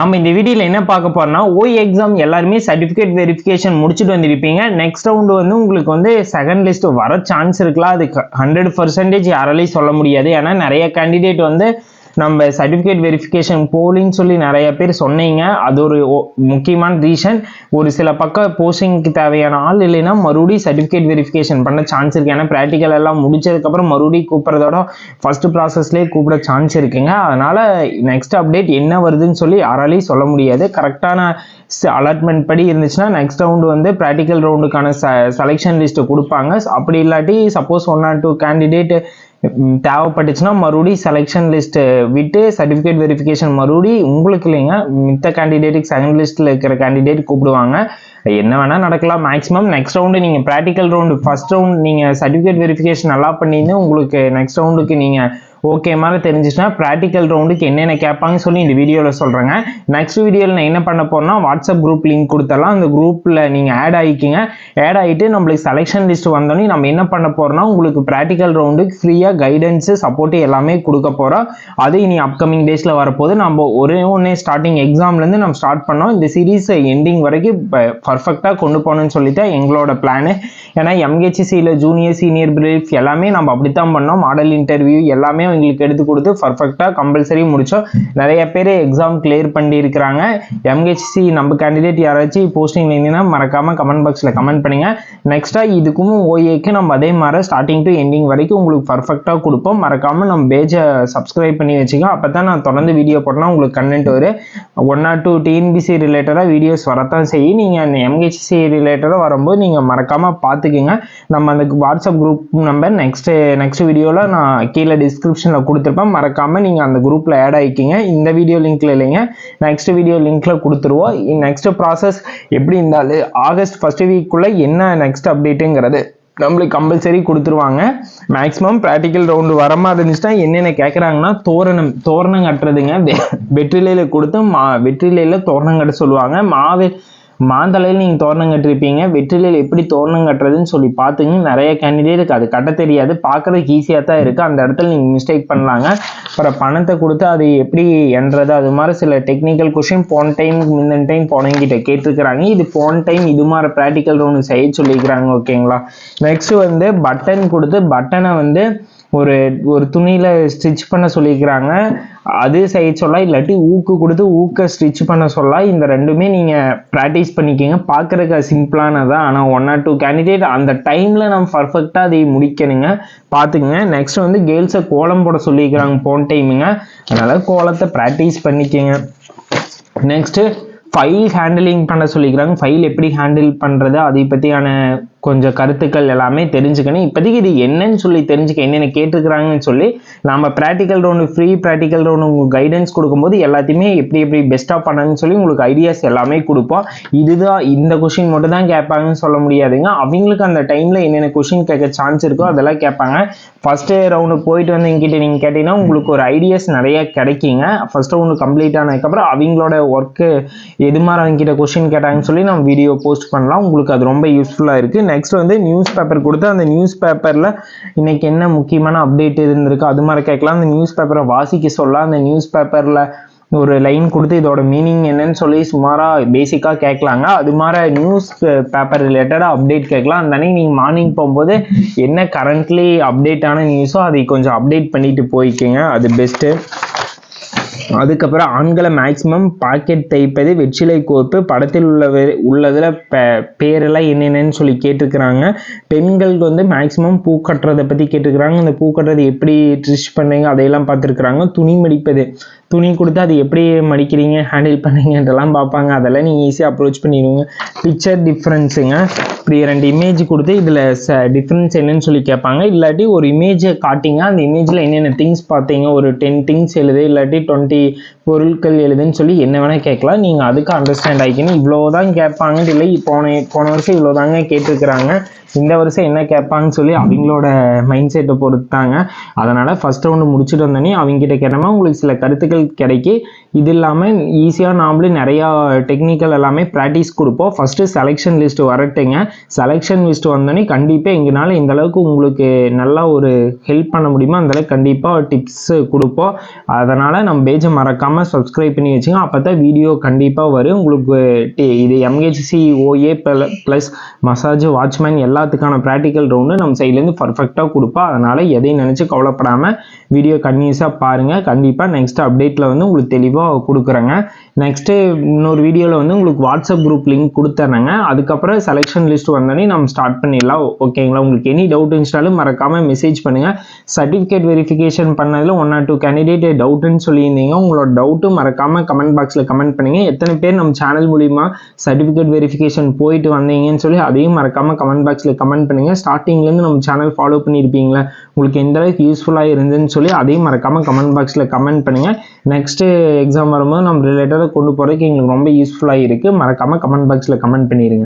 நம்ம இந்த வீடியோவில் என்ன பார்க்க போறோம்னா ஓய் எக்ஸாம் எல்லாருமே சர்டிஃபிகேட் வெரிஃபிகேஷன் முடிச்சுட்டு வந்திருப்பீங்க. நெக்ஸ்ட் ரவுண்டு வந்து உங்களுக்கு வந்து செகண்ட் லிஸ்ட் வர சான்ஸ் இருக்கலாம். அது ஹண்ட்ரட் பர்சன்டேஜ் யாராலையும் சொல்ல முடியாது. ஏன்னா நிறைய கேண்டிடேட் வந்து நம்ம சர்டிஃபிகேட் வெரிஃபிகேஷன் போலின்னு சொல்லி நிறைய பேர் சொன்னீங்க. அது ஒரு முக்கியமான ரீசன் ஒரு சில பக்கம் போஸ்டிங்க்கு தேவையான ஆள் இல்லைன்னா மறுபடியும் சர்டிஃபிகேட் வெரிஃபிகேஷன் பண்ண சான்ஸ் இருக்கு. ஏன்னா ப்ராக்டிக்கல் எல்லாம் முடிச்சதுக்கப்புறம் மறுபடியும் கூப்பிட்றதோட ஃபர்ஸ்ட் ப்ராசஸ்லேயே கூப்பிட சான்ஸ் இருக்குங்க. அதனால நெக்ஸ்ட் அப்டேட் என்ன வருதுன்னு சொல்லி யாராலையும் சொல்ல முடியாது. கரெக்டான அலாட்மெண்ட் படி இருந்துச்சுன்னா நெக்ஸ்ட் ரவுண்டு வந்து ப்ராக்டிக்கல் ரவுண்டுக்கான ச செலெக்ஷன் லிஸ்ட்டு கொடுப்பாங்க. அப்படி இல்லாட்டி suppose one or two candidate தேவைப்பட்டுச்சுன்னா மறுபடியும் செலெக்ஷன் லிஸ்ட்டு விட்டு சர்டிஃபிகேட் வெரிஃபிகேஷன் மறுபடியும் உங்களுக்கு இல்லைங்க மித்த கேண்டிடேட்டுக்கு செகண்ட் லிஸ்ட்டில் இருக்கிற கேண்டிடேட் கூப்பிடுவாங்க. என்ன வேணால் நடக்கலாம் மேக்ஸிமம் நெக்ஸ்ட் ரவுண்டு நீங்கள் ப்ராக்டிக்கல் ரவுண்டு ஃபஸ்ட் ரவுண்ட் நீங்கள் சர்டிஃபிகேட் வெரிஃபிகேஷன் நல்லா பண்ணின்னு உங்களுக்கு நெக்ஸ்ட் ரவுண்டுக்கு நீங்கள் ஓகே மாதிரி தெரிஞ்சிச்சுன்னா ப்ராக்டிக்கல் ரவுண்டுக்கு என்னென்ன கேட்பாங்கன்னு சொல்லி இந்த வீடியோவில் சொல்கிறேங்க நெக்ஸ்ட் வீடியோவில் நான் என்ன பண்ண போகிறேன்னா வாட்ஸ்அப் குரூப் லிங்க் கொடுத்தலாம் அந்த குரூப்பில் நீங்கள் ஆட் ஆகிக்கிங்க ஆட் ஆகிட்டு நம்மளுக்கு செலெக்ஷன் லிஸ்ட் வந்தோடனே நம்ம என்ன பண்ண போகிறோம்னா உங்களுக்கு ப்ராக்டிக்கல் ரவுண்டுக்கு ஃப்ரீயாக கைடன்ஸு சப்போர்ட்டு எல்லாமே கொடுக்க போகிறோம் அது இனி அப்கமிங் டேஸில் வரப்போது நம்ம ஒரே ஒன்றே ஸ்டார்டிங் எக்ஸாம்லேருந்து நம்ம ஸ்டார்ட் பண்ணோம். இந்த சீரீஸ் எண்டிங் வரைக்கும் பர்ஃபெக்டாக கொண்டு போகணும்னு சொல்லிட்டு எங்களோட பிளானு ஏன்னா எம்ஹெச்சிசியில் ஜூனியர் சீனியர் பிரீஃப் எல்லாமே நம்ம அப்படித்தான் பண்ணோம். மாடல் இன்டர்வியூ எல்லாமே எங்களுக்கு எடுத்து கொடுத்து பர்ஃபெக்டாக கம்பல்சரி முடிச்சோம் நிறைய பேர் எக்ஸாம் கிளியர் பண்ணியிருக்கிறாங்க. எம்ஹெச்சி நம்ம கேண்டிடேட் யாராச்சும் போஸ்டிங் இருந்தீங்கன்னா மறக்காமல் கமெண்ட் பாக்ஸில் கமெண்ட் பண்ணுங்க. நெக்ஸ்ட்டாக இதுக்கும் ஓஏக்கு நம்ம அதே மாதிரி ஸ்டார்டிங் டு எண்டிங் வரைக்கும் உங்களுக்கு பர்ஃபெக்டாக கொடுப்போம். மறக்காமல் நம்ம பேஜை சப்ஸ்கிரைப் பண்ணி வச்சுக்கோ. அப்போ தான் நான் தொடர்ந்து வீடியோ போட்டோம்னா உங்களுக்கு கண்டென்ட் வரும். ஒன் ஆர் டூ டிஎன்பிசி ரிலேட்டடாக வீடியோஸ் வரத்தான் செய்யும். நீங்கள் அந்த எம்ஹெச்சி ரிலேட்டடாக வரும்போது நீங்கள் மறக்காமல் பார்த்துக்குங்க. நம்ம அந்த WhatsApp group number next next வீடியோவில் நான் கீழே டிஸ்கிரிப்ஷனில் கொடுத்துருப்பேன். மறக்காமல் நீங்கள் அந்த குரூப்பில் ஆட் ஆகிக்கிங்க இந்த வீடியோ லிங்க்ல இல்லைங்க. நெக்ஸ்ட் வீடியோ லிங்க்கில் கொடுத்துருவோம். நெக்ஸ்ட் ப்ராசஸ் எப்படி இருந்தாலும் ஆகஸ்ட் ஃபர்ஸ்ட் வீக்குள்ளே என்ன நெக்ஸ்ட் அப்டேட்டுங்கிறது நம்மளுக்கு கம்பல்சரி கொடுத்துருவாங்க. மேக்ஸிமம் ப்ராக்டிக்கல் ரவுண்டு வர மாதிரி இருந்துச்சுன்னா என்னென்ன கேட்குறாங்கன்னா தோரணம் தோரணம் கட்டுறதுங்க. வெ- கொடுத்து மா வெற்றிலையில் தோரணம் கட்ட சொல்லுவாங்க. மாவே மாந்தலையில் நீங்கள் தோரணம் கட்டிருப்பீங்க வெற்றிலையில் எப்படி தோரணம் கட்டுறதுன்னு சொல்லி பார்த்துங்க. நிறைய கேண்டிடேட்டுக்கு அது கட்ட தெரியாது. பார்க்கறதுக்கு ஈஸியாக தான் இருக்குது அந்த இடத்துல நீங்கள் மிஸ்டேக் பண்ணலாங்க. அப்புறம் பணத்தை கொடுத்து அது எப்படி என்றது அது மாதிரி சில டெக்னிக்கல் கொஷின் போன டைம் முந்தின டைம் போனவங்கிட்ட கேட்டிருக்கிறாங்க. இது போன டைம் இது மாதிரி ப்ராக்டிக்கல் ஒன்று செய்ய சொல்லிக்கிறாங்க ஓகேங்களா நெக்ஸ்ட் வந்து பட்டன் கொடுத்து பட்டனை வந்து ஒரு ஒரு துணியில் ஸ்டிச் பண்ண சொல்லியிருக்கிறாங்க அது செய்ய சொல்ல இல்லாட்டி ஊக்கு கொடுத்து ஊக்க ஸ்டிச் பண்ண சொல்ல இந்த ரெண்டுமே நீங்கள் ப்ராக்டிஸ் பண்ணிக்கோங்க. பார்க்குறதுக்கு சிம்பிளானதான் ஆனால் ஒன் ஆர் டூ கேண்டிடேட் அந்த டைமில் நம்ம பர்ஃபெக்டாக அதை முடிக்கணுங்க. பார்த்துக்குங்க நெக்ஸ்ட் வந்து கேர்ள்ஸை கோலம் போட சொல்லியிருக்கிறாங்க போன டைமுங்க அதனால் கோலத்தை ப்ராக்டிஸ் பண்ணிக்கோங்க. நெக்ஸ்ட்டு ஃபைல் ஹேண்டிலிங் பண்ண சொல்லிக்கிறாங்க ஃபைல் எப்படி ஹேண்டில் பண்ணுறது அதை பற்றியான கொஞ்சம் கருத்துக்கள் எல்லாமே தெரிஞ்சுக்கணும். இப்போதைக்கு இது என்னன்னு சொல்லி தெரிஞ்சுக்க என்னென்ன கேட்டுருக்குறாங்கன்னு சொல்லி நம்ம practical round free practical round உங்களுக்கு கைடன்ஸ் கொடுக்கும்போது எல்லாத்தையுமே எப்படி எப்படி பெஸ்ட்டாக பண்ணணும்னு சொல்லி உங்களுக்கு ஐடியாஸ் எல்லாமே கொடுப்போம். இதுதான் இந்த கொஷின் மட்டும் தான் கேட்பாங்கன்னு சொல்ல முடியாதுங்க. அவங்களுக்கு அந்த டைமில் என்னென்ன கொஷின் கேட்க சான்ஸ் இருக்கோ அதெல்லாம் கேட்பாங்க. ஃபஸ்ட்டு ரவுண்டு போயிட்டு வந்து எங்கிட்ட நீங்கள் கேட்டிங்கன்னா உங்களுக்கு ஒரு ஐடியாஸ் நிறைய கிடைக்குங்க. ஃபஸ்ட் ரவுண்டு கம்ப்ளீட் ஆனதுக்கப்புறம் அவங்களோட ஒர்க்கு எது மாதிரி அவங்ககிட்ட கொஷின் கேட்டாங்கன்னு சொல்லி நம்ம வீடியோ போஸ்ட் பண்ணலாம். உங்களுக்கு அது ரொம்ப யூஸ்ஃபுல்லாக இருக்குது நெக்ஸ்ட் வந்து நியூஸ் பேப்பர் கொடுத்து அந்த நியூஸ் பேப்பரில் இன்னைக்கு என்ன முக்கியமான அப்டேட் இருந்திருக்கு அது மாதிரி கேட்கலாம். அந்த நியூஸ் பேப்பரை வாசிக்க சொல்லலாம். அந்த நியூஸ் பேப்பரில் ஒரு லைன் கொடுத்து இதோட மீனிங் என்னன்னு சொல்லி சுமாராக பேசிக்காக கேட்கலாங்க. அது மாதிரி நியூஸ் பேப்பர் ரிலேட்டடாக அப்டேட் கேட்கலாம். அந்த அன்னைக்கு நீங்கள் மார்னிங் போகும்போது என்ன கரண்ட்லி அப்டேட்டான நியூஸோ அதை கொஞ்சம் அப்டேட் பண்ணிட்டு போய்க்குங்க. அது பெஸ்ட்டு அதுக்கப்புறம் ஆண்களை மேக்சிமம் பாக்கெட் தைப்பது வெற்றிலை கோர்ப்பு படத்தில் உள்ள உள்ளதில் பேரெல்லாம் என்னென்னு சொல்லி கேட்டிருக்கிறாங்க. பெண்களுக்கு வந்து மேக்சிமம் பூ கட்டுறதை பற்றி கேட்டிருக்கிறாங்க. அந்த பூ கட்டுறது எப்படி ட்ரிஷ் பண்ணுறீங்க அதையெல்லாம் பார்த்துருக்குறாங்க. துணி மடிப்பது. துணி கொடுத்து அது எப்படி மடிக்கிறீங்க ஹேண்டில் பண்ணுறீங்கன்றலாம் பார்ப்பாங்க. அதெல்லாம் நீங்கள் ஈஸியாக அப்ரோச் பண்ணிடுவீங்க. பிக்சர் டிஃப்ரென்ஸுங்க இப்படி ரெண்டு இமேஜ் கொடுத்து இதில் ச டிஃப்ரென்ஸ் என்னன்னு சொல்லி கேட்பாங்க. இல்லாட்டி ஒரு இமேஜை காட்டிங்க. அந்த இமேஜில் என்னென்ன திங்ஸ் பார்த்தீங்க? ஒரு டென் திங்ஸ் எழுது. இல்லாட்டி டுவெண்ட்டி பொருட்கள் எழுதுன்னு சொல்லி என்ன வேணால் கேட்கலாம். நீங்கள் அதுக்கு அண்டர்ஸ்டாண்ட் ஆகிக்கணும் இவ்வளோ தான் கேட்பாங்கன்னு இல்லை. போன போன வருஷம் இவ்வளோ தாங்க கேட்டிருக்கிறாங்க. இந்த வருஷம் என்ன கேட்பாங்கன்னு சொல்லி அவங்களோட மைண்ட் செட்டை பொறுத்தாங்க. அதனால் ஃபஸ்ட் ரவுண்டு முடிச்சுட்டு வந்தோடனே அவங்ககிட்ட கேட்டோம்னா உங்களுக்கு சில கருத்துக்கள் கிடைக்கி. இது இல்லாமல் ஈஸியாக நாமளே நிறையா டெக்னிக்கல் எல்லாமே ப்ராக்டிஸ் கொடுப்போம். ஃபஸ்ட்டு செலெக்ஷன் லிஸ்ட் வரட்டுங்க. செலெக்ஷன் லிஸ்ட் வந்தோடனே கண்டிப்பாக எங்களால் இந்த அளவுக்கு உங்களுக்கு நல்லா ஒரு ஹெல்ப் பண்ண முடியுமோ அந்தளவுக்கு கண்டிப்பாக டிப்ஸ் கொடுப்போம். அதனால் நம்ம பேஜை மறக்காமல் மறக்காமல் சப்ஸ்கிரைப் பண்ணி வச்சுங்க அப்போ தான் வீடியோ கண்டிப்பாக வரும். உங்களுக்கு இது MHC OA plus massage watchman எல்லாத்துக்கான practical round நம்ம சைட்லேருந்து பர்ஃபெக்டாக கொடுப்பா. அதனால் எதையும் நினச்சி கவலைப்படாமல் வீடியோ கன்யூஸாக பாருங்கள் கண்டிப்பாக நெக்ஸ்ட் அப்டேட்டில் வந்து உங்களுக்கு தெளிவாக கொடுக்குறேங்க. நெக்ஸ்ட்டு இன்னொரு வீடியோவில் வந்து உங்களுக்கு வாட்ஸ்அப் குரூப் லிங்க் கொடுத்துறேங்க. அதுக்கப்புறம் செலெக்ஷன் லிஸ்ட் வந்தோடனே நம்ம ஸ்டார்ட் பண்ணிடலாம். ஓகேங்களா உங்களுக்கு எனி டவுட் இருந்துச்சாலும் மறக்காமல் மெசேஜ் பண்ணுங்கள் சர்டிஃபிகேட் வெரிஃபிகேஷன் பண்ணதில் ஒன் ஆர் டூ கேண்டிடேட் டவுட்டுன்னு சொல்லியிருந்தீங்க. உங்களோட டவுட்டும் மறக்காமல் கமெண்ட் பாக்ஸில் கமெண்ட் பண்ணுங்க. எத்தனை பேர் நம்ம சேனல் மூலிமா சர்டிஃபிகேட் வெரிஃபிகேஷன் போயிட்டு வந்தீங்கன்னு சொல்லி அதையும் மறக்காமல் கமெண்ட் பாக்ஸில் கமெண்ட் பண்ணுங்கள் ஸ்டார்டிங்லேருந்து நம்ம சேனல் ஃபாலோ பண்ணியிருப்பீங்களா உங்களுக்கு எந்த அளவுக்கு யூஸ்ஃபுல்லாக இருந்துன்னு சொல்லி அதையும் மறக்காமல் கமெண்ட் பாக்ஸில் கமெண்ட் பண்ணுங்கள் நெக்ஸ்ட்டு எக்ஸாம் வரும்போது நம்ம ரிலேட்டடாக கொண்டு போகிறதுக்கு எங்களுக்கு ரொம்ப யூஸ்ஃபுல்லாக இருக்குது மறக்காமல் கமெண்ட் பாக்ஸில் கமெண்ட் பண்ணிடுங்க